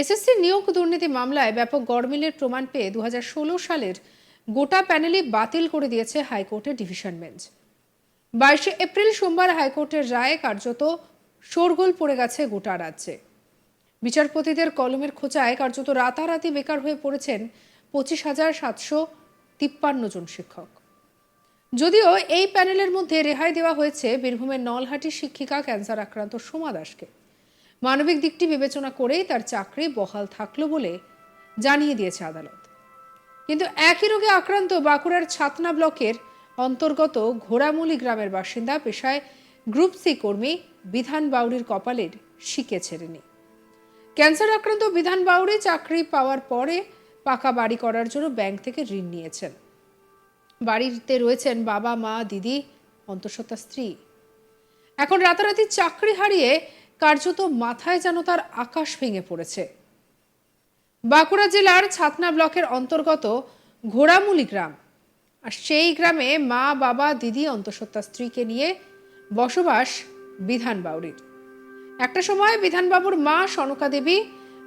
SSC নিয়োগ দুর্নীতি মামলায় ব্যাপক গড়মিলের প্রমাণ পেয়ে দু হাজার ষোলো সালের গোটা প্যানেলই বাতিল করে দিয়েছে হাইকোর্টের ডিভিশন বেঞ্চ। বাইশে এপ্রিল সোমবার হাইকোর্টের রায়ে কার্যত শোরগোল পড়ে গেছে গোটা রাজ্যে। বিচারপতিদের কলমের খোঁচায় কার্যত রাতারাতি বেকার হয়ে পড়েছেন পঁচিশ হাজার সাতশো তিপ্পান্ন জন শিক্ষক। যদিও এই প্যানেলের মধ্যে রেহাই দেওয়া হয়েছে বীরভূমের নলহাটি শিক্ষিকা ক্যান্সার আক্রান্ত সোমা দাসকে। মানবিক দিকটি বিবেচনা করেই তার চাকরি বহাল থাকল বলে জানিয়ে দিয়েছে আদালত। কিন্তু একই রোগে আক্রান্ত বাঁকুড়ার ছাতনা ব্লকের অন্তর্গত ঘোড়ামুলি গ্রামের বাসিন্দা পেশায় গ্রুপ সি কর্মী বিধান বাউরির কপালের শিকে ছেড়েনি। ক্যান্সার আক্রান্ত বিধান বাউরি চাকরি পাওয়ার পরে পাকা বাড়ি করার জন্য ব্যাংক থেকে ঋণ নিয়েছেন। বাড়িতে রয়েছেন বাবা, মা, দিদি, অন্তঃসত্ত্বা, স্ত্রী। এখন রাতারাতি চাকরি হারিয়ে কার্যত মাথায় যেন তার আকাশ ভেঙে পড়েছে। বাঁকুড়া জেলার ছাতনা ব্লকের অন্তর্গত ঘোড়ামুলি গ্রাম। আর সেই গ্রামে মা, বাবা, দিদি অন্তঃসত্ত্বা স্ত্রীকে নিয়ে বসবাস বিধান বাউরির। একটা সময় বিধানবাবুর মা সনকা দেবী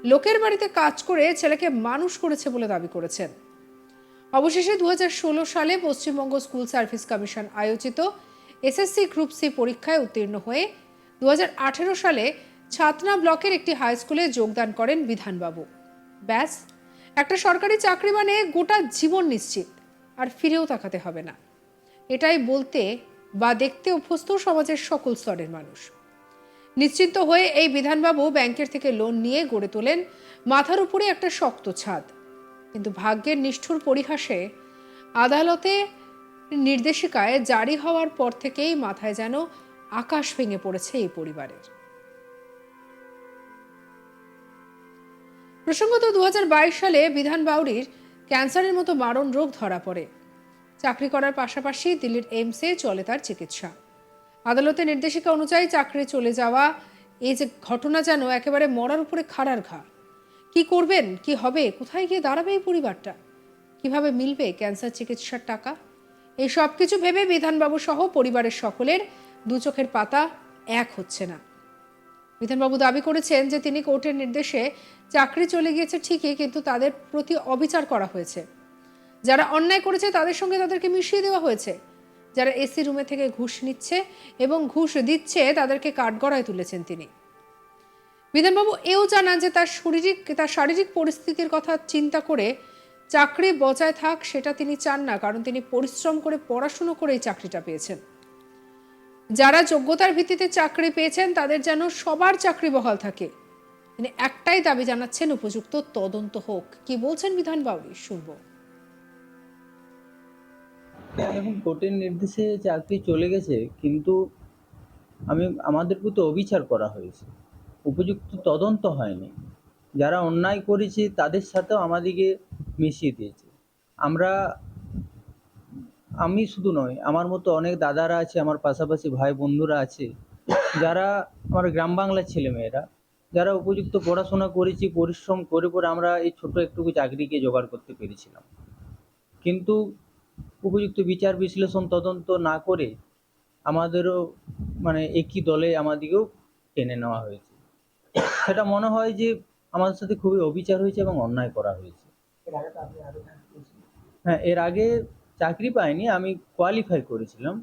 লোকের বাড়িতে কাজ করে ছেলেকে মানুষ করেছে বলে দাবি করেছেন। অবশেষে দু হাজার ষোলো সালে পশ্চিমবঙ্গ স্কুল সার্ভিস কমিশন আয়োজিত এসএসসি গ্রুপ সি পরীক্ষায় উত্তীর্ণ হয়ে দু সালে ছাতনা ব্লকের একটি হাই স্কুলে যোগদান করেন বিধানবাবু। ব্যাস, একটা সরকারি চাকরি মানে গোটা জীবন নিশ্চিত, আর ফিরেও তাকাতে হবে না। এটাই বলতে বা দেখতে অভ্যস্ত সমাজের সকল স্তরের মানুষ। নিশ্চিন্ত হয়ে এই বিধানবাবু ব্যাংকের থেকে লোন নিয়ে গড়ে তোলেন মাথার উপরে একটা শক্ত ছাদ। কিন্তু ভাগ্যের নিষ্ঠুর পরিহাসে আদালতে নির্দেশিকায় জারি হওয়ার পর থেকেই মাথায় যেন আকাশ ভেঙে পড়েছে এই পরিবারের। প্রসঙ্গত দুই হাজার বাইশ সালে বিধান বাউরির ক্যান্সারের মতো মারণ রোগ ধরা পড়ে। চাকরি করার পাশাপাশি দিল্লির এইমসে চলে তার চিকিৎসা। আদালতের নির্দেশিকা অনুযায়ী চাকরি চলে যাওয়া, এই যে ঘটনা যেন একেবারে মরার উপরে খাড়ার ঘা। কি করবেন, কি হবে, কোথায় গিয়ে দাঁড়াবে এই পরিবারটা? কীভাবে মিলবে ক্যান্সার চিকিৎসার টাকা? এই সব কিছু ভেবে বিধানবাবু সহ পরিবারের সকলের দু চোখের পাতা এক হচ্ছে না। বিধানবাবু দাবি করেছেন যে তিনি কোর্টের নির্দেশে চাকরি চলে গিয়েছে ঠিকই, কিন্তু তাদের প্রতি অবিচার করা হয়েছে। যারা অন্যায় করেছে তাদের সঙ্গে তাদেরকে মিশিয়ে দেওয়া হয়েছে। যারা এসি রুমে থেকে ঘুষ নিচ্ছে এবং ঘুষ দিচ্ছে তাদেরকে কাঠগড়ায় তুলেছেন তিনি। বিধানবাবু এও জানান যে তার শারীরিক তার শারীরিক পরিস্থিতির কথা চিন্তা করে চাকরি বজায় থাক সেটা তিনি চান না, কারণ তিনি পরিশ্রম করে পড়াশুনো করে এই চাকরিটা পেয়েছেন। যারা যোগ্যতার ভিত্তিতে চাকরি পেয়েছেন, তাদের যেন সবার চাকরি বহাল থাকে। তিনি একটাই দাবি জানাচ্ছেন উপযুক্ত তদন্ত হোক। কি বলছেন বিধান বাউরি? শুনব। এখন কোর্টের নির্দেশে চাকরি চলে গেছে, কিন্তু আমি, আমাদের প্রতি অবিচার করা হয়েছে। উপযুক্ত তদন্ত হয়নি। যারা অন্যায় করেছে, তাদের সাথেও আমাদেরকে মিশিয়ে দিয়েছে। আমরা আমি শুধু নয়, আমার মতো অনেক দাদারা আছে, আমার পাশাপাশি ভাই বন্ধুরা আছে, যারা আমার গ্রাম বাংলার ছেলেমেয়েরা, যারা উপযুক্ত পড়াশোনা করেছি, পরিশ্রম করে করে আমরা এই ছোট একটুকু চাকরিকে জোগাড় করতে পেরেছিলাম। কিন্তু উপযুক্ত বিচার বিশ্লেষণ তদন্ত না করে আমাদেরও মানে একই দলে আমাদেরকেও টেনে নেওয়া হয়েছে। সেটা মনে হয় যে আমাদের সাথে খুবই অবিচার হয়েছে এবং অন্যায় করা হয়েছে। হ্যাঁ এর আগে চাকরি পাইনি আমি কোয়ালিফাই করেছিলাম।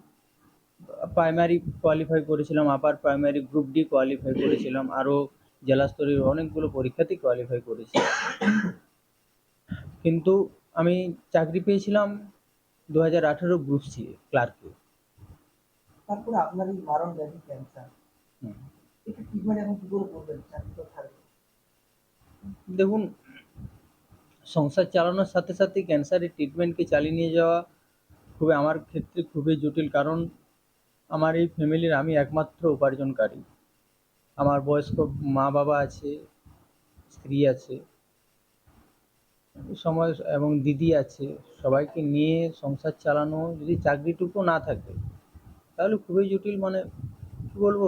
প্রাইমারি কোয়ালিফাই করেছিলাম upper primary group D qualify করেছিলাম আরও জেলা স্তরের অনেকগুলো পরীক্ষাতেই কোয়ালিফাই করেছি। কিন্তু আমি চাকরি পেয়েছিলাম দু হাজার আঠেরো গ্রুপ সি ক্লার্কে তারপরে আপনার এই মারণ ব্যাধি ক্যান্সার এটা ট্রিটমেন্ট এখন কি করে করবেন? চাকরি তো থাকবে। দেখুন সংসার চালানোর সাথে সাথে ক্যান্সারের ট্রিটমেন্টকে চালিয়ে নিয়ে যাওয়া খুবই আমার ক্ষেত্রে খুবই জটিল, কারণ আমার এই ফ্যামিলির আমি একমাত্র উপার্জনকারী। আমার বয়স্ক মা বাবা আছে, স্ত্রী আছে, সময় এবং দিদি আছে, সবাইকে নিয়ে সংসার চালানো যদি চাকরিটুকু না থাকে, তাহলে খুবই জটিল মানে কী বলব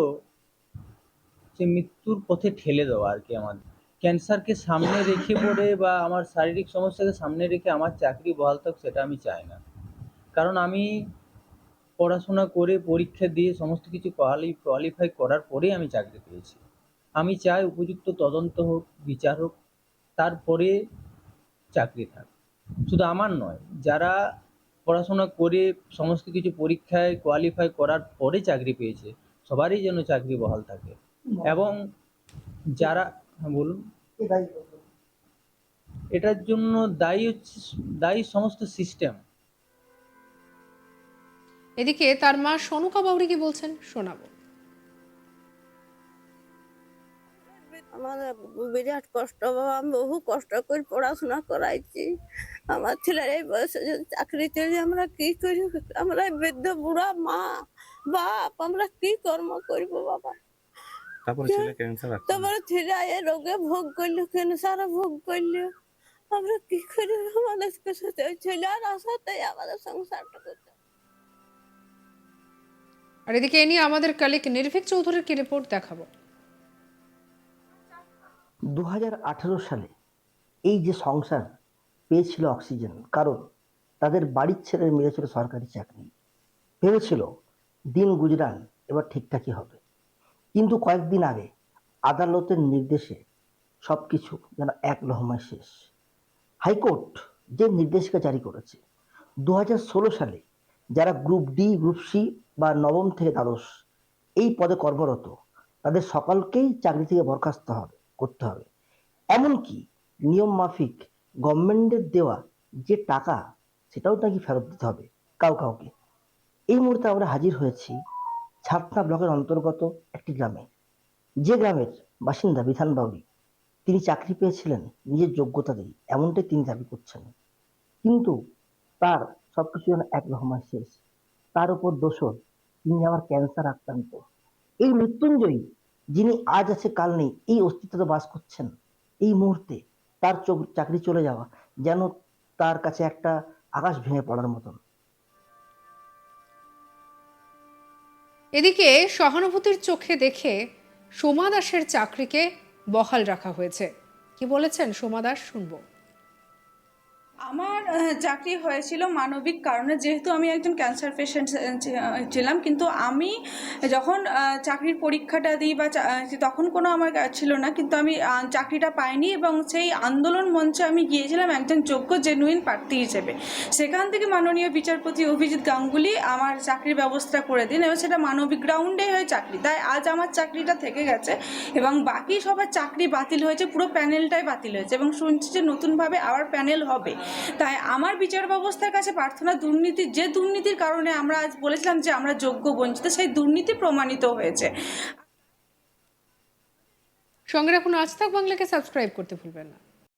যে মৃত্যুর পথে ঠেলে দেওয়া আর কি আমাদের। ক্যান্সারকে সামনে রেখে পড়ে বা আমার শারীরিক সমস্যাকে সামনে রেখে আমার চাকরি বহাল থাক সেটা আমি চাই না। কারণ আমি পড়াশোনা করে পরীক্ষা দিয়ে সমস্ত কিছু কোয়ালি কোয়ালিফাই করার পরেই আমি চাকরি পেয়েছি। আমি চাই উপযুক্ত তদন্ত হোক বিচার হোক তারপরে চাকরি থাক। শুধু আমার নয় যারা পড়াশোনা করে সমস্ত কিছু পরীক্ষায় কোয়ালিফাই করার পরে চাকরি পেয়েছে সবারই যেন চাকরি বহাল থাকে। এবং যারা হ্যাঁ বলুন? এটার জন্য দায়ী হচ্ছে দায়ী সমস্ত সিস্টেম এদিকে তার মা সনুকা বাউরি কি বলছেন? শোনাবো। আমার বিরাট কষ্ট বাবা আমি বহু কষ্ট করে পড়াশোনা করাইছি। আমার ছেলের এই বয়সে যদি চাকরি চলে আমরা কি করি? আমরা বৃদ্ধ বুড়া মা বাপ আমরা কি কর্ম করব বাবা? তারপরে ছেলে ক্যান্সার আছে। তারপরে ছেলে রোগে ভোগ করল ক্যান্সারে ভোগ করল। আমরা কি করি আমাদের সাথে ছেলে আর আসাতে আমাদের সংসারটা করতে। আর এদিকে এ নিয়ে আমাদের কালিক নির্ভীক চৌধুরীর কি রিপোর্ট দেখাবো? দু হাজার আঠারো সালে এই যে সংসার পেয়েছিল অক্সিজেন কারণ তাদের বাড়ির ছেলে মিলেছিল সরকারি চাকরি। ভেবেছিল দিন গুজরান এবার ঠিকঠাকই হবে। কিন্তু কয়েকদিন আগে আদালতের নির্দেশে সব কিছু যেন এক লহমায় শেষ। হাইকোর্ট যে নির্দেশিকা জারি করেছে দু হাজার ষোলো সালে যারা গ্রুপ ডি, গ্রুপ সি বা নবম থেকে দ্বাদশ এই পদে কর্মরত, তাদের সকলকেই চাকরি থেকে বরখাস্ত হবে, করতে হবে। এমনকি নিয়ম মাফিক গভর্নমেন্টের দেওয়া যে টাকা, সেটাও নাকি ফেরত দিতে হবে কাউ কাউকে। এই মুহূর্তে আমরা হাজির হয়েছি ছাতনা ব্লকের অন্তর্গত একটি গ্রামে। যে গ্রামের বাসিন্দা বিধান বাউরি তিনি চাকরি পেয়েছিলেন নিজের যোগ্যতা দিয়ে, এমনটাই তিনি দাবি করছেন। কিন্তু তার সবকিছু যেন এক রহমান শেষ। তার উপর দোষর, তিনি আমার ক্যান্সার আক্রান্ত। এই মৃত্যুঞ্জয়ী, যিনি আজ আছে, কাল নেই, এই অস্তিত্বতে বাস করছেন, এই মুহূর্তে তার চাকরি চলে যাওয়া, যেন তার কাছে একটা আকাশ ভেঙে পড়ার মতন। এদিকে সহানুভূতির চোখে দেখে সোমা দাসের চাকরিকে বহাল রাখা হয়েছে। কি বলেছেন সোমা দাস, শুনব। আমার চাকরি হয়েছিল মানবিক কারণে, যেহেতু আমি একজন ক্যান্সার পেশেন্ট ছিলাম, কিন্তু আমি যখন চাকরির পরীক্ষাটা দিই বা তখন কোনো আমার ছিল না, কিন্তু আমি চাকরিটা পাইনি এবং সেই আন্দোলন মঞ্চে আমি গিয়েছিলাম একজন যোগ্য জেনুইন প্রার্থী হিসেবে। সেখান থেকে মাননীয় বিচারপতি অভিজিৎ গাঙ্গুলি আমার চাকরির ব্যবস্থা করে দিন এবং সেটা মানবিক গ্রাউন্ডে হয়ে চাকরি। তাই আজ আমার চাকরিটা থেকে গেছে এবং বাকি সবার চাকরি বাতিল হয়েছে, পুরো প্যানেলটাই বাতিল হয়েছে এবং শুনছি যে নতুনভাবে আবার প্যানেল হবে। তাই আমার বিচার ব্যবস্থার কাছে প্রার্থনা দুর্নীতি, যে দুর্নীতির কারণে আমরা আজ বলেছিলাম যে আমরা যোগ্য বঞ্চিত, সেই দুর্নীতি প্রমাণিত হয়েছে। সঙ্গে রাখুন, আজ থাক বাংলাকে সাবস্ক্রাইব করতে ভুলবেন না।